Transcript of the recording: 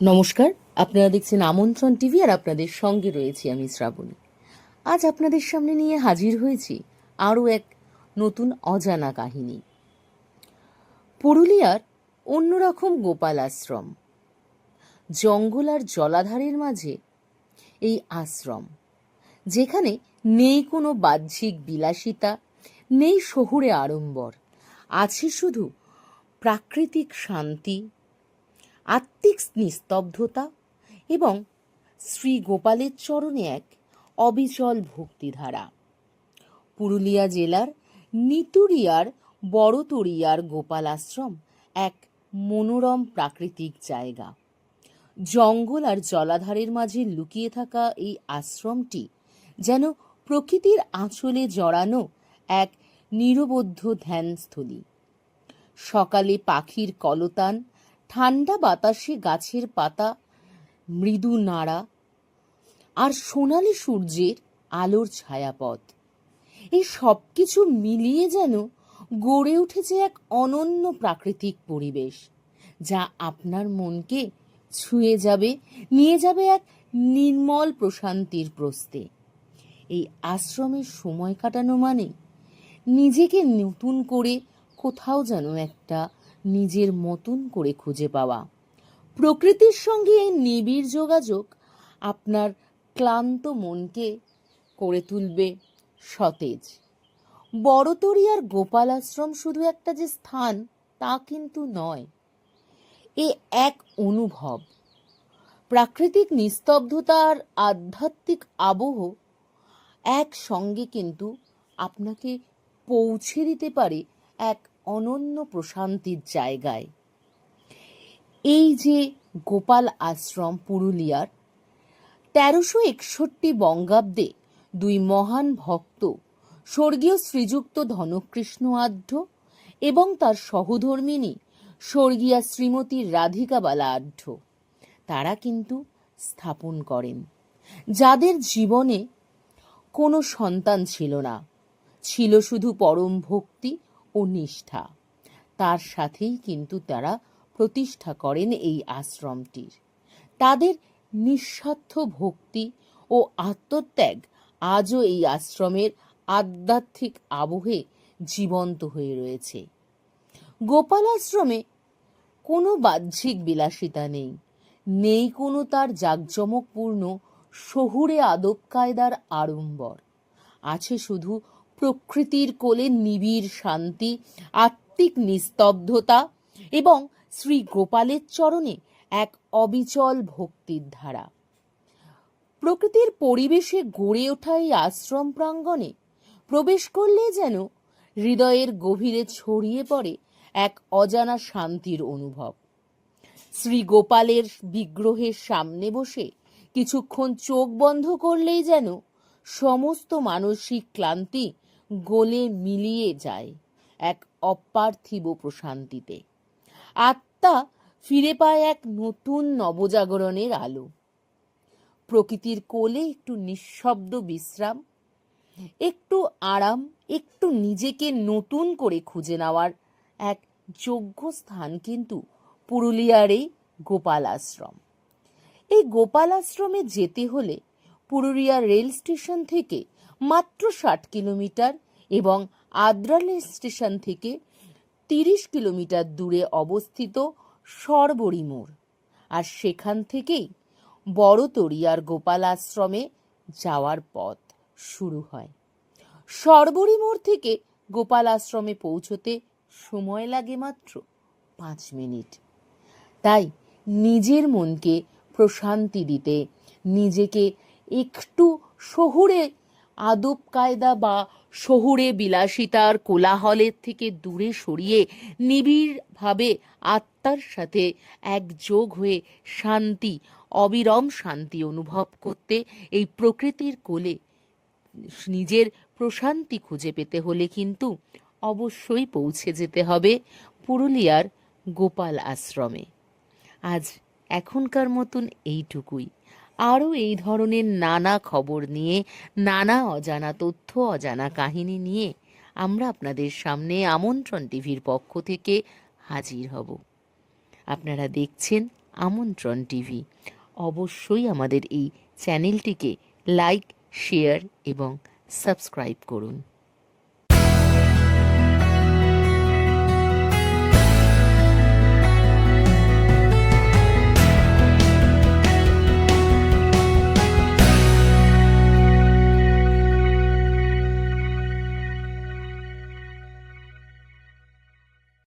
নমস্কার, আপনারা দেখছেন আমন্ত্রণ টিভি আর আপনাদের সঙ্গে রয়েছি আমি শ্রাবণী। আজ আপনাদের সামনে নিয়ে হাজির হয়েছি আরও এক নতুন অজানা কাহিনী। পুরুলিয়ার অন্যরকম গোপাল আশ্রম, জঙ্গল আর জলাধারের মাঝে এই আশ্রম, যেখানে নেই কোনো বাহ্যিক বিলাসিতা, নেই শহুরে আড়ম্বর, আছে শুধু প্রাকৃতিক শান্তি আত্মিক নিস্তব্ধতা এবং শ্রী গোপালের চরণে এক অবিচল ভক্তিধারা। পুরুলিয়া জেলার নিতুরিয়ার বড়তরিয়ার গোপাল আশ্রম এক মনোরম প্রাকৃতিক জায়গা। জঙ্গল আর জলাধারের মাঝে লুকিয়ে থাকা এই আশ্রমটি যেন প্রকৃতির আঁচলে জড়ানো এক নিরবদ্ধ ধ্যানস্থলী। সকালে পাখির কলতান ঠান্ডা বাতাসে গাছের পাতা, মৃদু নাড়া আর সোনালি সূর্যের আলোর ছায়াপথ। এই সব কিছু মিলিয়ে যেন গড়ে উঠেছে এক অনন্য প্রাকৃতিক পরিবেশ, যা আপনার মনকে ছুঁয়ে যাবে, নিয়ে যাবে এক নির্মল প্রশান্তির প্রস্তে এই আশ্রমের সময় কাটানো মানে নিজেকে নতুন করে কোথাও যেন একটা নিজের মতন করে খুঁজে পাওয়া। প্রকৃতির সঙ্গে এই নিবিড় যোগাযোগ আপনার ক্লান্ত মনকে করে তুলবে সতেজ। বড়তরিয়ার গোপাল আশ্রম শুধু একটা যে স্থান, তা কিন্তু নয়, এ এক অনুভব। প্রাকৃতিক নিস্তব্ধতা আর আধ্যাত্মিক আবহ একসঙ্গে কিন্তু আপনাকে পৌঁছে দিতে পারে এক অনন্য প্রশান্তির জায়গায়। এই যে গোপাল আশ্রম পুরুলিয়ার, তেরোশো একষট্টি বঙ্গাব্দে দুই মহান ভক্ত, স্বর্গীয় শ্রীযুক্ত ধনকৃষ্ণ আঢ্য এবং তার সহধর্মিনী স্বর্গীয়া শ্রীমতী রাধিকাবালা আঢ্য তারা কিন্তু স্থাপন করেন। যাদের জীবনে কোনো সন্তান ছিল না, ছিল শুধু পরম ভক্তি ও নিষ্ঠা। তার সাথেই কিন্তু তারা প্রতিষ্ঠা করেন এই আশ্রমটির। তাদের নিঃস্বার্থ ভক্তি ও আত্মত্যাগ আজও এই আশ্রমের আধ্যাত্মিক আবহে জীবন্ত হয়ে রয়েছে। গোপাল আশ্রমে কোনো বাহ্যিক বিলাসিতা নেই। নেই কোনো তার জাঁকজমকপূর্ণ, শহুরে আদব কায়দার আড়ম্বর। আছে শুধু প্রকৃতির কোলে নিবিড় শান্তি, আত্মিক নিস্তব্ধতা এবং শ্রী গোপালের চরণে এক অবিচল ভক্তির ধারা। প্রকৃতির পরিবেশে গড়ে ওঠা এই আশ্রম প্রাঙ্গণে প্রবেশ করলে যেন হৃদয়ের গভীরে ছড়িয়ে পড়ে এক অজানা শান্তির অনুভব। শ্রী গোপালের বিগ্রহের সামনে বসে কিছুক্ষণ চোখ বন্ধ করলেই যেন সমস্ত মানসিক ক্লান্তি গলে মিলিয়ে যায় এক অপার্থিব প্রশান্তিতে। আত্মা ফিরে পায় এক নতুন নবজাগরণের আলো। প্রকৃতির কোলে একটু নিঃশব্দ বিশ্রাম, একটু আরাম, একটু নিজেকে নতুন করে খুঁজে নেওয়ার এক যোগ্য স্থান কিন্তু পুরুলিয়ার এই গোপাল আশ্রম এই গোপাল আশ্রমে যেতে হলে পুরুলিয়া রেল স্টেশন থেকে মাত্র ষাট কিলোমিটার এবং আদ্রা স্টেশন থেকে তিরিশ কিলোমিটার দূরে অবস্থিত সরবরি মোড়। আর সেখান থেকেই বড়তরিয়ার গোপাল আশ্রমে যাওয়ার পথ শুরু হয়। সরবরি মোড় থেকে গোপাল আশ্রমে পৌঁছতে সময় লাগে মাত্র পাঁচ মিনিট। তাই নিজের মনকে প্রশান্তি দিতে, নিজেকে একটু শহুরে আদব কায়দা বা শহুরে বিলাসিতার কোলাহলের থেকে দূরে সরিয়ে নিবিড়ভাবে আত্মার সাথে একযোগ হয়ে শান্তি, অবিরম শান্তি অনুভব করতে এই প্রকৃতির কোলে নিজের প্রশান্তি খুঁজে পেতে হলে কিন্তু অবশ্যই পৌঁছে যেতে হবে পুরুলিয়ার গোপাল আশ্রমে। আজ এখনকার মতন এইটুকুই। আরও এই ধরনের নানা খবর নিয়ে, নানা অজানা তথ্য, অজানা কাহিনী নিয়ে আমরা আপনাদের সামনে আমন্ত্রণ টিভির পক্ষ থেকে হাজির হব। আপনারা দেখছেন আমন্ত্রণ টিভি। অবশ্যই আমাদের এই চ্যানেলটিকে লাইক, শেয়ার এবং সাবস্ক্রাইব করুন।